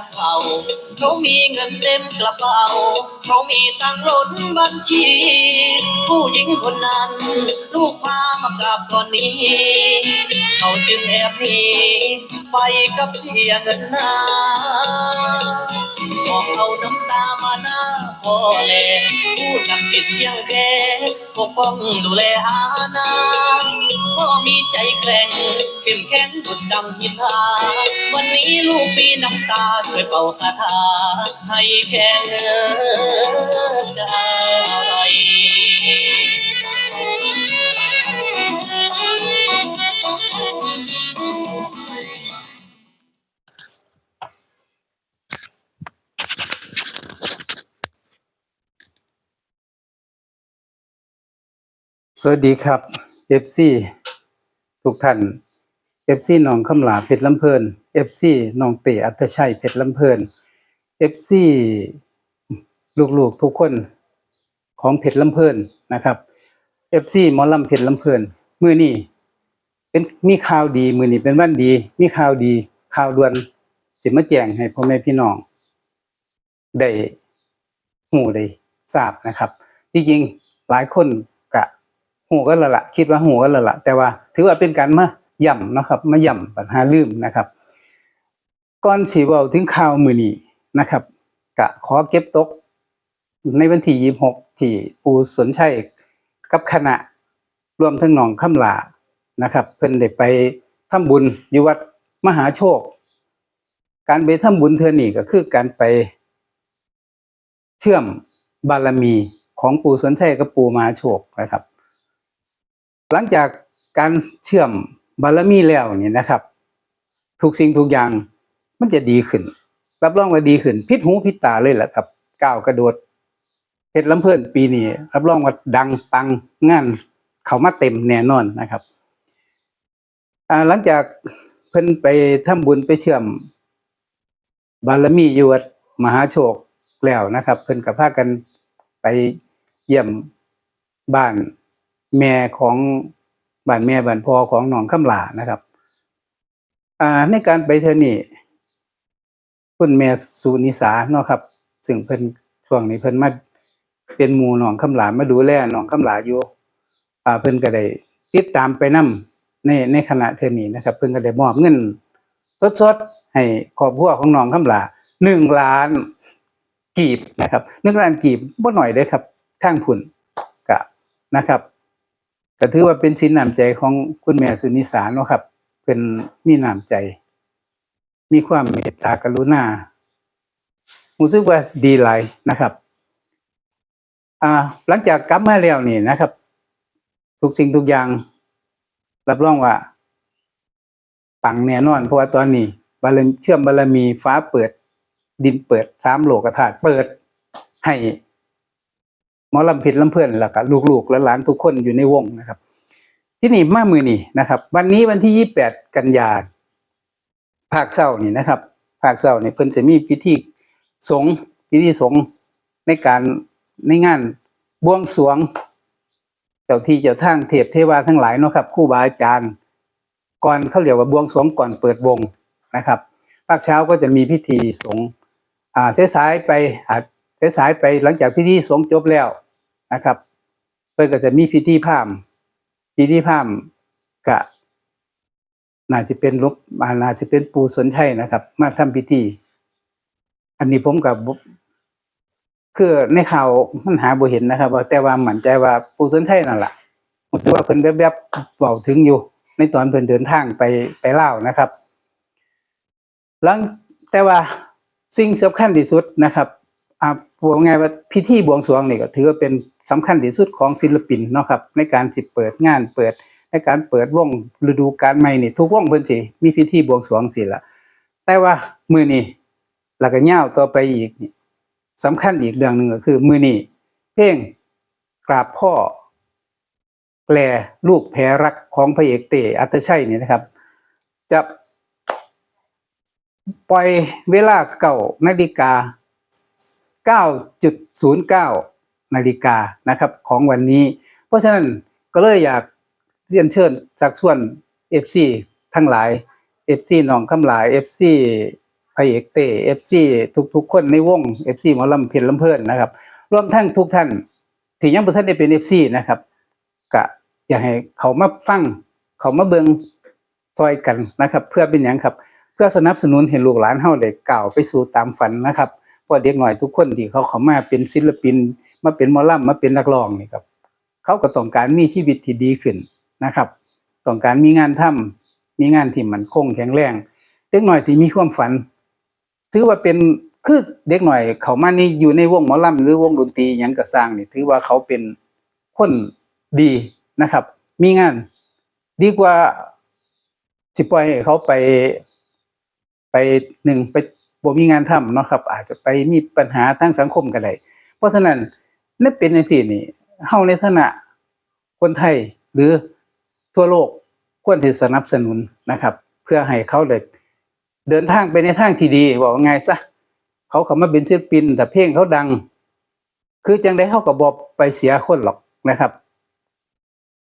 กร เขามีเงินเต็มกระเป๋า เขามีตังล้นบัญชี ผู้หญิงคนนั้น ลูกมามากราบตอนนี้ เขาจึงแอบหนีไปกับเสียเงินนา บอกเอาน้ำตามาหน้าพ่อแลผู้ศักดิ์สิทธิ์เพียงแก่ปกป้องดูแลอาณาพ่อมีใจแกร่งเข้มแข็งดุดดังหินหาวันนี้ลูกมีน้ำตาช่วยเป่าคาถาให้แข็งใจ สวัสดีครับ FC ทุกท่าน FC หนองคำหลาเพชรลำเพลิน FC หนองเตะอัตชัยเพชรลำเพลิน FC ลูกๆทุกคนของเพชรลำเพลินนะครับ FC หมอลำเพชรลำเพลินมือนี้เป็นมีข่าวดีมือนี้เป็นวันดี มีข่าวดีข่าวด่วนสิมาแจ้งให้พ่อแม่พี่น้องได้หูได้ทราบนะครับ จริงๆหลายคน หูกันและละคิดว่าหูกันและละแต่ว่า ถือว่าเป็นการมาย่ำนะครับมาย่ำปัญหาลืมนะครับก่อนสีเว้าถึงข่าวมือนีนะครับกะขอเก็บตก ในวันที่ยี่หกที่ปูสนชัยกับคณะรวมทั้งหนองคำลานะครับ เพิ่นได้ไปทำบุญอยู่วัดมหาโชค การไปทำบุญเทอนี่ก็คือการไปเชื่อมบารมีของปู่สนชัยกับปู่มหาโชคนะครับ หลังจากการเชื่อมบารมีแล้วนี่นะครับ ทุกสิ่งทุกอย่างมันจะดีขึ้น รับรองว่าดีขึ้น พิษหูพิษตาเลยแหละครับก้าวกระโดดเพชรลำเพิ่นปีนี้รับรองว่าดังปังงานเขามาเต็มแน่นอนนะครับหลังจากเพิ่นไปทำบุญไปเชื่อม บารมีอยู่วัดมหาโชคแล้วนะครับ เพิ่นกับพากันไปเยี่ยมบ้าน แม่ของบ้านแม่บ้านพ่อของหนองคำหลานะครับอ่าในการไปเทอนี่คุณแม่สุนิสาเนาะครับซึ่งเพิ่นช่วงนี้เพิ่นมาเป็นหมู่หนองคำหลามาดูแลหนองคำหลาอยู่อ่าเพิ่นก็ได้ติดตามไปนํในในขณะเทอนี้นะครับ เพิ่นก็ได้มอบเงินสดๆให้ครอบครัวของหนองคำลาหนึ่งล้านกีบนะครับหนึ่งล้านกีบบ่หน่อยเด้ครับทางผุนกะนะครับ ก็ถือว่าเป็นชิ้นน้ำใจของคุณแม่สุนิสาเนาะครับ เป็นมีน้ำใจ มีความเมตตากรุณารู้สึกว่าดีหลายนะครับ อ่า หลังจากกลับมาแล้วนี่นะครับ ทุกสิ่งทุกอย่าง รับรองว่า ปังแน่นอน เพราะว่าตอนนี้บารมีเชื่อมบารมีฟ้าเปิด ดินเปิดสามโลกธาตุเปิดให้ หมอลำเพชรลำเพื่อนแล้วก็ลูกๆและหลานทุกคนอยู่ในวงนะครับ ที่นี่มามือนี่นะครับ วันนี้วันที่ยี่แปดกันยาภาคเศร้านี่นะครับภาคเศร้านี่เพิ่นจะมีพิธีสงฆ์พิธีสงฆ์ในการในงานบวงสรวงเจ้าที่เจ้าทางเทพเทวาทั้งหลายเนาะครับครูบาอาจารย์ก่อนเขาเรียกว่าบวงสรวงก่อนเปิดวงนะครับภาคเช้าก็จะมีพิธีสงฆ์อ่าสายไปอาจ สายไปหลังจากพิธีสงฆ์จบแล้วนะครับ เพื่อนก็จะมีพิธีพามณ์พิธีพามณ์กะน่าจะเป็นลูกมาน่าจะเป็นปูสนชัยนะครับ มาทำพิธี อันนี้ผมกับคือในข่าวมันหาบ่เห็นนะครับแต่ว่าหมั่นใจว่าปูสนชัยนั่นแหละผมคิดว่าเพิ่นแวบๆเว้าถึงอยู่ ในตอนเพิ่นเดินทางไปไปเล่านะครับ หลังแต่ว่าสิ่งสำคัญที่สุดนะครับ บอกไงว่าพิธีบวงสรวงนี่ก็ถือว่าเป็นสำคัญที่สุดของศิลปินเนาะครับในการสิเปิดงานเปิดในการเปิดวงฤดูกาลใหม่นี่ทุกวงเพิ่นสิมีพิธีบวงสรวงสิละแต่ว่ามือนี้แล้วก็ยาวต่อไปอีกนี่สำคัญอีกเรื่องหนึ่งก็คือ มือนี้เพลงกราบพ่อแปลลูกแพรรักของพระเอกเตอัตชัยนี่นะครับ จะปล่อยเวลาเก่านาฬิกา 9.09 นาฬิกานะครับของวันนี้ เพราะฉะนั้นก็เลยอยากเรียนเชิญจากส่วน FC ทั้งหลาย FC น้องคำหลาย FC พระเอกเต้ FC ทุกๆ คนในวง FC หมอลำเพ็ญลำเพลินนะครับรวมทั้งทุกท่านที่ยังบ่ทันได้เป็น FC นะครับก็อยากให้เขามาฟังเขามาเบิงซอยกันนะครับ เพื่อเป็นหยังครับ เพื่อสนับสนุนให้ลูกหลานเฮาได้ก้าวไปสู่ตามฝันนะครับ พราะเด็กหน่อยทุกคนที่เขาเข้ามาเป็นศิลปิน มาเป็นมอลำมาเป็นนักร้องนี่ครับ เขาก็ต้องการมีชีวิตที่ดีขึ้นนะครับ ต้องการมีงานทำมีงานที่มันคงแข็งแรง เด็กหน่อยที่มีความฝัน ถือว่าเป็นคือเด็กหน่อยเขามานี่อยู่ในวงหมอลำหรือวงดนตรียังก็สร้างนี่ถือว่าเขาเป็นคนดีนะครับ มีงานดีกว่าสิปล่อยให้เขาไปไปหนึ่งไป บ่มีงานทำเนาะครับ อาจจะไปมีปัญหาทางสังคมก็ได้เพราะฉะนั้นในเป็นจังซี่นี่เฮาในฐานะคนไทยหรือทั่วโลกควรที่สนับสนุนนะครับ เพื่อให้เขาได้เดินทางไปในทางที่ดีบอกว่าไงซะเขาเขามาเป็นศิลปิน แต่เพลงเขาดัง คือจังได้เขาก็บ่ไปเสียคนหรอกนะครับ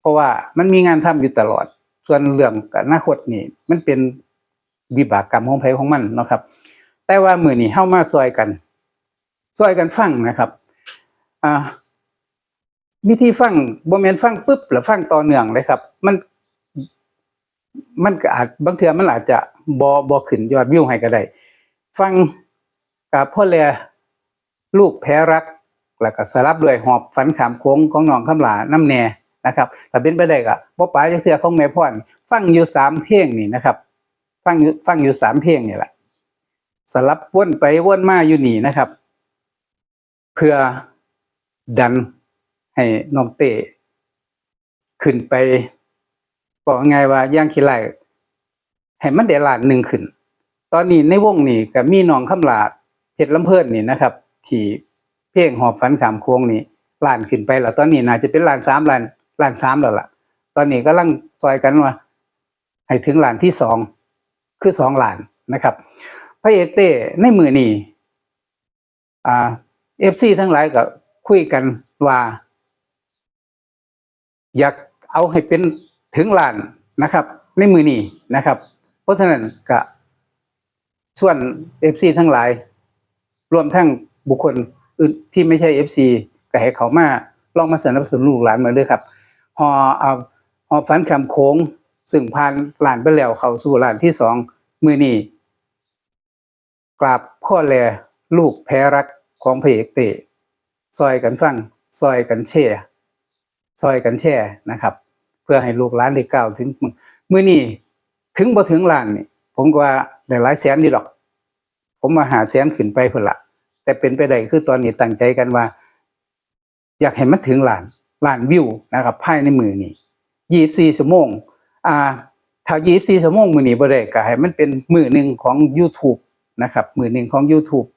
เพราะว่ามันมีงานทำอยู่ตลอด ส่วนเรื่องอนาคตนี่ มันเป็นวิบากกรรมของไผของมันเนาะครับ แต่ว่ามือนี้เฮามาซอยกันซอยกันฟังนะครับอ่าวิธีฟังบ่แมนฟังปุ๊บแล้วฟังต่อเนื่องเลยครับ มัน มันก็อาจบางเทื่อมันอาจจะบ่บ่ขึ้นยอดวิวให้ก็ได้ฟังกับพ่อแลลูกแพ้รักแล้วก็สลับด้วยหอบฝันขามโค้งของน้องคำหลาน้ำแน่นะครับถ้าเป็นไปได้ก็บ่ปาจักเทื่อของแม่พ่อนฟังอยู่สามเพลงนี่นะครับ ฟังอยู่ฟังอยู่สามเพลงนี่แหละ สลับวนไปวนมาอยู่นี่นะครับ เพื่อดันให้น้องเต้ขึ้นไปบอกไงว่าย่างขี้ไหลให้มันได้ลานหนึ่งขึ้น ตอนนี้ในวงนี่ก็มีน้องคำลาเพชรลำเพิ่นนี่นะครับ ที่เพลงหอบฝันขามโค้งนี่ลานขึ้นไปแล้วตอนนี้น่าจะเป็นลานสามลานลานสามแล้วล่ะ ตอนนี้กำลังซอยกันว่าให้ถึงลานที่สองคือสองลานนะครับ พระเอกเต้ในมือนี่อ่าเอฟซีทั้งหลายก็คุยกันว่า อยากเอาให้เป็นถึงล้านนะครับ ในมือนี้นะครับ เพราะฉะนั้นก็ชวนเอฟซีทั้งหลาย รวมทั้งบุคคลอื่นที่ไม่ใช่เอฟซีก็ให้เขามาลองมาสนับสนุนลูกหลานมาด้วยครับหอเอาหอฝันคำโค้งซึ่งผ่านหลานไปแล้วเข้าสู่หลานที่สองมือนี้ กราบพ่อแลลูกแพ้รักของพระเอกเตะซอยกันฟังซอยกันแช่ซอยกันแช่นะครับ เพื่อให้ลูกหลานได้ก้าวถึงเมื่อนี้ถึงบ่ถึงล้านนี่ผมก็ว่าได้หลายแสนนี่หรอก ผมมาหาแสนขึ้นไปพุ่นละแต่เป็นไปได้คือตอนนี้ตั้งใจกันว่า อยากให้มันถึงล้านล้านวิวนะครับภายในมือนี้ยี่สี่ชั่วโมง อ่าถ้ายี่สี่ชั่วโมงมือนี้บ่ได้ก็ให้มันเป็นมือหนึ่งของ YouTube นะครับ มือหนึ่งของ YouTube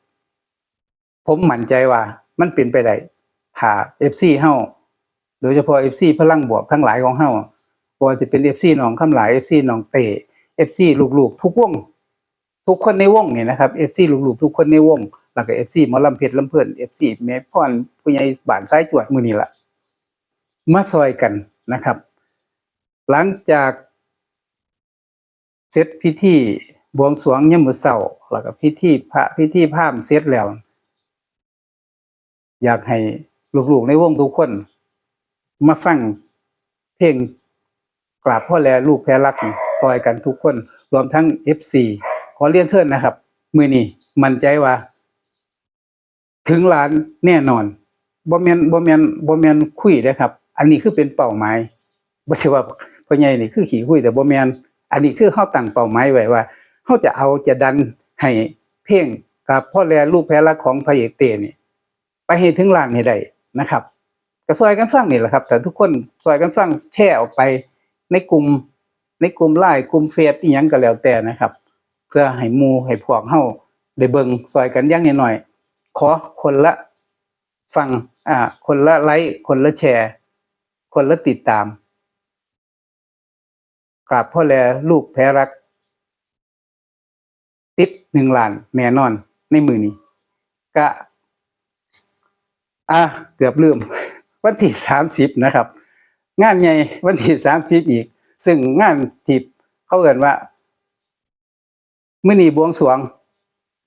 ผมมั่นใจว่ามันเป็นไปได้ถ้า FC เฮาโดยเฉพาะ FC พลังบวกทั้งหลายของเฮาบ่ว่าจะเป็น FC น้องคำหลาย FC น้องเต FC ลูกๆ ทุกวง ทุกคนในวงนี่นะครับ FC ลูกๆ ทุกคนในวงแล้วก็ FC หมอลำเพชรลำเพิ่น FC แม่พรผู้ใหญ่บ้านซ้ายจวดมือนี้ละมาซอยกันนะครับ หลังจากเสร็จพิธี บวงสรวงยามมื้อเช้าแล้วก็พิธีพระพิธีพราหมณ์เสร็จแล้ว อยากให้ลูกๆในวงทุกคน มาฟังเพลงกราบพ่อแลลูกแพ้รักซอยกันทุกคน รวมทั้ง FC ขอเรียนเชิญนะครับ มือนี้มั่นใจว่า ถึงล้านแน่นอนบ่แมนบ่แมนบ่แมนคุยเด้อครับ อันนี้คือเป็นเป้าหมายบ่ใช่ว่าพ่อใหญ่นี่คือขี้คุยแต่บ่แมนอันนี้คือเฮาตั้งเป้าหมายไว้ว่า เฮาจะเอาจะดันให้เพลงกับพ่อแลลูกแพ้รักของพระเอกเตนี่ไปให้ถึงล้านให้ได้นะครับก็ซอยกันฟังนี่แหละครับ แต่ทุกคนซอยกันฟังแชร์ออกไปในกลุ่มในกลุ่มไลน์กลุ่มเฟซอีหยังก็แล้วแต่นะครับ เพื่อให้มูให้พวกเฮาได้เบิงซอยกันย่างน้อย ขอคนละฟังอ่าคนละไลค์คนละแชร์ คนละติดตามกราบพ่อแลลูกแพ้รัก ติดหนึ่งล้านแน่นอนในมือนี้ก็อะเกือบลืม วันที่สามสิบนะครับ งานใหญ่วันที่สามสิบอีก ซึ่งงานที่เขาเอ่นว่ามื่อนี้บวงสวง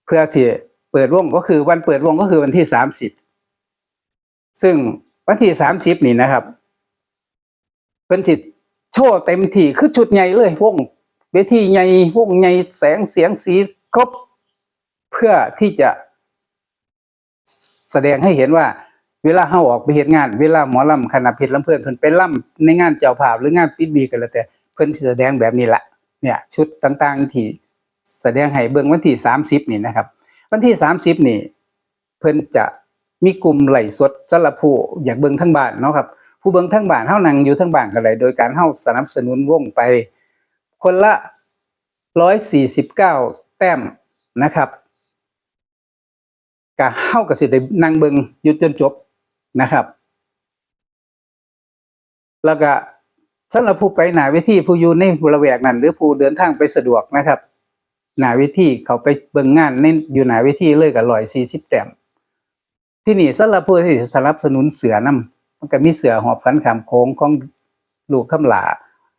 เพื่อที่เปิดวงก็คือวันเปิดวงก็คือวันที่สามสิบซึ่งวันที่สามสิบนี่นะครับเพิ่นสิตโชว์เต็มที่คือชุดใหญ่เลยวงเวทีใหญ่วงใหญ่แสงเสียงสี ครบเพื่อที่จะแสดงให้เห็นว่า เวลาเฮาออกไปเฮ็ดงาน เวลาหมอลำคณะเพชรลำเพิ่นเพิ่นไปลำในงานเจ้าภาพหรืองานปิดบีกันแล้วแต่ เพิ่นแสดงแบบนี้ละเนี่ยชุดต่างๆที่แสดงให้เบิ่งวันที่30นี่นะครับ วันที่30นี่ เพิ่นจะมีกลุ่มไหลสดสำหรับผู้อยากเบิ่งทั้งบ้านเนาะครับผู้เบิ่งทั้งบ้านเฮานั่งอยู่ทั้งบ้านก็ได้โดยการเฮาสนับสนุนวงไป คนละ149 แต้มนะครับก็เฮาก็สิได้นั่งเบิงยู่จนจบนะครับ แล้วก็สำหรับผู้ไปหนาเวทีผู้อยู่ในละแวกนั้น หรือผู้เดินทางไปสะดวกนะครับ หนาเวทีเขาไปเบิ่งงานในอยู่หนาเวทีเลยก็140แต้มที่นี่สำหรับผู้ที่สนับสนุนเสือนํมันก็มีเสือหอบฝันขามโค้งของลูกคำหลา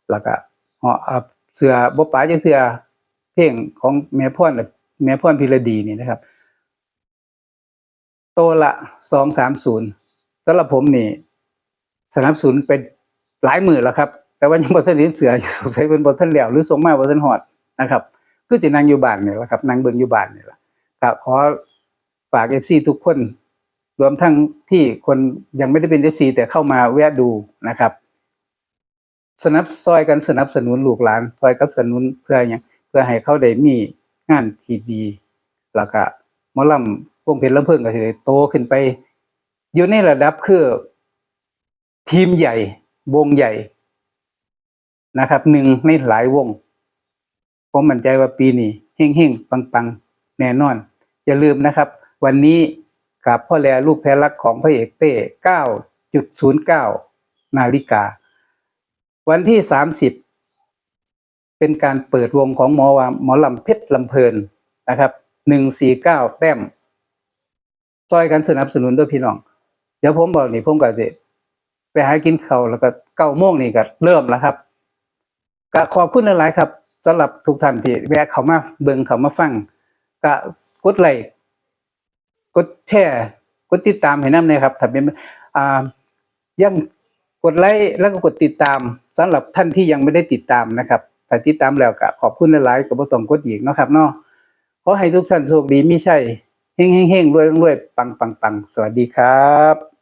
แล้วก็หออ่าเสือบ่ป๋าจังเทื่อ ลงของแม่พรแม่พรพิรดีนี่นะครับ โตละสองสามศูนย์สำหรับผมนี่ สนับสนุนไปหลายหมื่นแล้วครับ แต่ว่ายังบ่ทันเห็นเสือสงสัยเป็นบ่ทันแล้วหรือส่งมาบ่ทันฮอดนะครับคือสินั่งอยู่บ้านนี่แหละครับนั่งเบิ่งอยู่บ้านนี่แหละก็ขอฝาก FC ทุกคน รวมทั้งที่คนยังไม่ได้เป็น FC แต่เข้ามาแวะดูนะครับ สนับซอยกันสนับสนุนลูกหลานซอยกับสนุนเพื่อหยัง เพื่อให้เขาได้มีงานที่ดีแล้วก็มอลำวงเพชรลำเพิ่งก็สิได้โตขึ้นไป อยู่ในระดับคือ ทีมใหญ่ วงใหญ่นะครับหนึ่งในหลายวงผมมั่นใจว่าปีนี้เฮงๆ ปังๆ แน่นอน อย่าลืมนะครับ วันนี้กับพ่อแลลูกแพ้รักของพระเอกเต้ 9.09 นาฬิกา วันที่ 30 เป็นการเปิดวงของหมอวาหมอลำเพชรลำเพลินนะครับ149แต้มซอยกันสนับสนุนด้วยพี่น้อง เดี๋ยวผมบอกนี่ผมก็จะไปหากินเขาแล้วก็เก้าโมงนี่ก็เริ่มแล้วครับก็ขอบคุณหลายครับสำหรับทุกท่านที่แวะเขามาเบิ่งเขามาฟังก็กดไลค์กดแชร์กดติดตามให้นำนะครับถ้าเป็นอ่ายังกดไลค์แล้วก็กดติดตามสำหรับท่านที่ยังไม่ได้ติดตามนะครับ ถ้าติดตามแล้วก็ขอบคุณหลายๆกับ่ต้องกดอีกเนาะครับเนาะขอให้ทุกท่านโชคดีมีชัยเฮงเฮงเฮงรวยรวยปังปังปังสวัสดีครับ